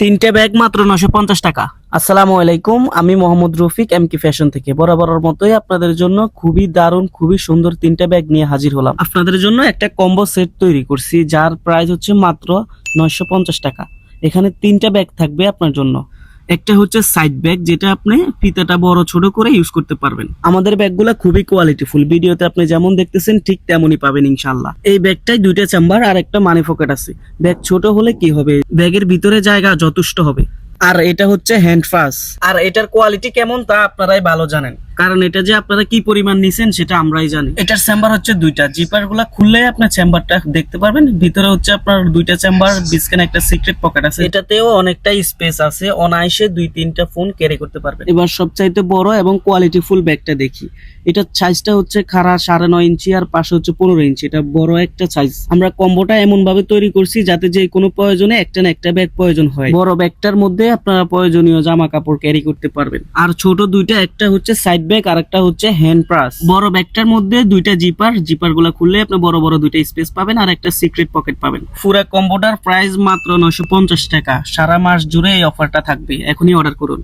তিনটে ব্যাগ মাত্র নশো পঞ্চাশ টাকা। আসসালামু আলাইকুম, আমি মোহাম্মদ রফিক এমকি ফ্যাশন থেকে। বরাবরের মতোই আপনাদের জন্য খুবই দারুণ, খুবই সুন্দর তিনটে ব্যাগ নিয়ে হাজির হলাম। আপনাদের জন্য একটা কম্বো সেট তৈরি করছি, যার প্রাইস হচ্ছে মাত্র নয়শো পঞ্চাশ টাকা। এখানে তিনটা ব্যাগ থাকবে আপনার জন্য। একটা হচ্ছে সাইড ব্যাগ যেটা আপনি ফিতাটা বড় ছোট করে ইউজ করতে পারবেন। আমাদের ব্যাগগুলো খুবই কোয়ালিটিফুল ভিডিওতে আপনি যেমন দেখতেছেন, ঠিক তেমনই পাবেন ইনশাল্লাহ এই ব্যাগটাই দুইটা চেম্বার আর একটা মানি পকেট আছে। ব্যাগ ছোট হলে কি হবে? ব্যাগের ভিতরে জায়গা যথেষ্ট হবে। আর এটা হচ্ছে হ্যান্ড ফাস আর এটার কোয়ালিটি কেমন তা আপনারাই ভালো জানেন। কারণ এটা যে আপনারা কি পরিমাণ নিছেন সেটা আমরাই জানি। এটার চেম্বার হচ্ছে দুইটা। জিপারগুলা খুললে আপনার চেম্বারটা দেখতে পারবেন। ভিতরে হচ্ছে আপনার দুইটা চেম্বার বিসকান একটা সিক্রেট পকেট আছে। এটাতেও অনেকটা স্পেস আছে। অনায়াসে দুই তিনটা ফোন ক্যারি করতে পারবেন। এবার সবচাইতে বড় এবং কোয়ালিটি ফুল ব্যাগটা দেখি। এটার সাইজটা হচ্ছে খাড়া সাড়ে নয় ইঞ্চি আর পাশে হচ্ছে পনেরো ইঞ্চি। এটা বড় একটা সাইজ আমরা কম্বোটা এমন ভাবে তৈরি করছি যাতে যে কোনো প্রয়োজনে একটা না একটা ব্যাগ প্রয়োজন হয়। বড় ব্যাগটার মধ্যে আপনারা প্রয়োজনীয় জামা কাপড় ক্যারি করতে পারবেন। আর ছোট দুইটা একটা হচ্ছে সাইড ব্যাগ আর একটা হচ্ছে হ্যান্ড প্রাস বড় ব্যাগটার মধ্যে দুইটা জিপার জিপারগুলা খুললে আপনি বড় বড় দুইটা স্পেস পাবেন আর একটা সিক্রেট পকেট পাবেন। পুরা কম্বোটার প্রাইস মাত্র নশো টাকা। সারা মাস জুড়ে এই অফারটা থাকবে। এখনই অর্ডার করুন।